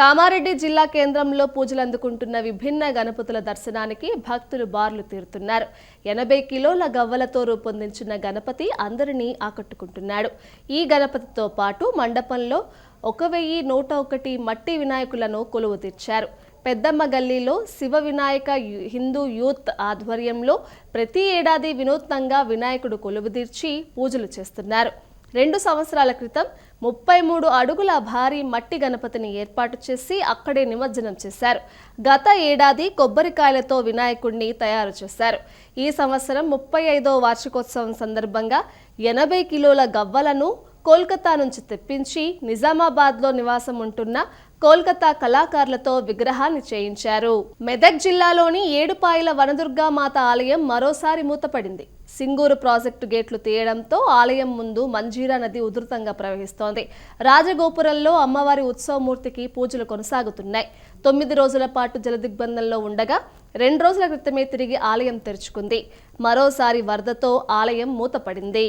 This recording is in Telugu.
కామారెడ్డి జిల్లా కేంద్రంలో పూజలు అందుకుంటున్న విభిన్న గణపతుల దర్శనానికి భక్తులు బార్లు తీరుతున్నారు. ఎనభై కిలోల గవ్వలతో రూపొందించిన గణపతి అందరినీ ఆకట్టుకుంటున్నాడు. ఈ గణపతితో పాటు మండపంలో ఒక వెయ్యి నూట ఒకటి మట్టి వినాయకులను కొలువు తీర్చారు. పెద్దమ్మ గల్లీలో శివ వినాయక యు- హిందూ యూత్ ఆధ్వర్యంలో ప్రతి ఏడాది వినూత్నంగా వినాయకుడు కొలువు తీర్చి పూజలు చేస్తున్నారు. రెండు సంవత్సరాల క్రితం ముప్పై మూడు అడుగుల భారీ మట్టి గణపతిని ఏర్పాటు చేసి అక్కడే నిమజ్జనం చేశారు. గత ఏడాది కొబ్బరికాయలతో వినాయకుడిని తయారు చేశారు. ఈ సంవత్సరం ముప్పై ఐదో వార్షికోత్సవం సందర్భంగా ఎనభై కిలోల గవ్వలను కోల్కతా నుంచి తెప్పించి నిజామాబాద్లో నివాసం ఉంటున్న కోల్కతా కళాకారులతో విగ్రహాన్ని చేయించారు. మెదక్ జిల్లాలోని ఏడుపాయల వనదుర్గా మాత ఆలయం మరోసారి మూతపడింది. సింగూరు ప్రాజెక్టు గేట్లు తీయడంతో ఆలయం ముందు మంజీరా నది ఉధృతంగా ప్రవహిస్తోంది. రాజగోపురంలో అమ్మవారి ఉత్సవమూర్తికి పూజలు కొనసాగుతున్నాయి. తొమ్మిది రోజుల పాటు జలదిగ్బంధంలో ఉండగా రెండు రోజుల క్రితమే తిరిగి ఆలయం తెరుచుకుంది. మరోసారి వరదతో ఆలయం మూతపడింది.